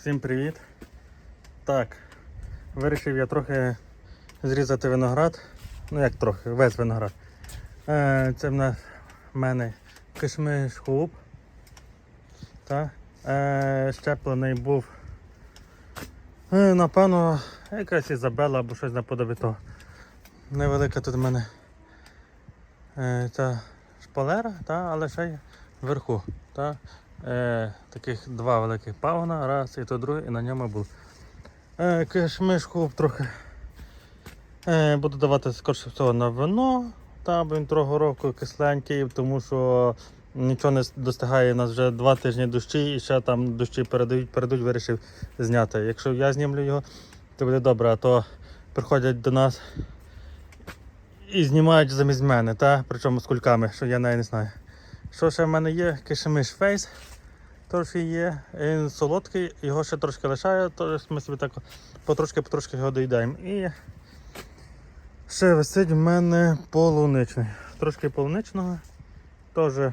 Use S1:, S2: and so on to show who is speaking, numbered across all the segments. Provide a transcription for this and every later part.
S1: Всім привіт. Так, вирішив я трохи зрізати виноград. Ну як трохи, весь виноград. Е, це в мене кишмиш хуб. Та, е, щеплений був. Е, напевно, якась Ізабела або щось наподобі того. Невелика тут в мене е, ця шпалера, та, але ще й вверху. Та, е, таких два великих пагона, раз і то другий, і на ньому був. Е, кишмишку трохи е, буду давати скорше всього на вино, та, він трохи року кисленький, тому що нічого не достигає, у нас вже два тижні дощі і ще там дощі передають, передають, вирішив зняти. Якщо я знімлю його, то буде добре, а то приходять до нас і знімають замість мене, та? причому з кульками, що я навіть не знаю. Що ще в мене є? Кишемиш фейс. Трохи є. Він солодкий, його ще трошки лишаю, то ми собі так потрошки-потрошки його доїдаємо. І ще висить в мене полуничний. Трошки полуничного. Теж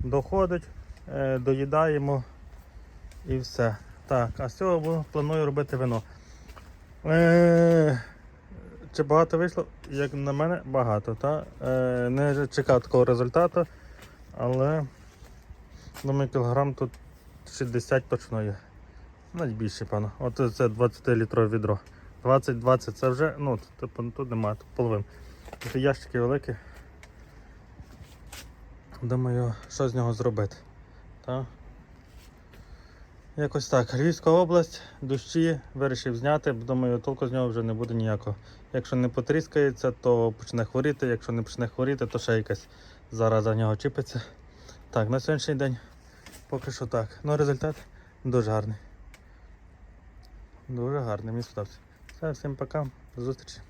S1: доходить, е, доїдаємо і все. Так, а з цього планую робити вино. Е, чи багато вийшло? Як на мене, багато. Та? Е, не чекав такого результату, але думаю, кілограм тут 60 точно є. Навіть більше, певно. От це 20-літрове відро. 20-20 це вже, ну, типу, тут немає, тут половин. Тут ящики великі. Думаю, що з нього зробити. Та? Якось так. Львівська область, дощі вирішив зняти, думаю, толку з нього вже не буде ніякого. Якщо не потріскається, то почне хворіти, якщо не почне хворіти, то ще якась зараза в нього чіпиться. Так, на сьогоднішній день поки що так. Ну результат дуже гарний. Дуже гарний, мені сподобався. Все, всім пока, до зустрічі.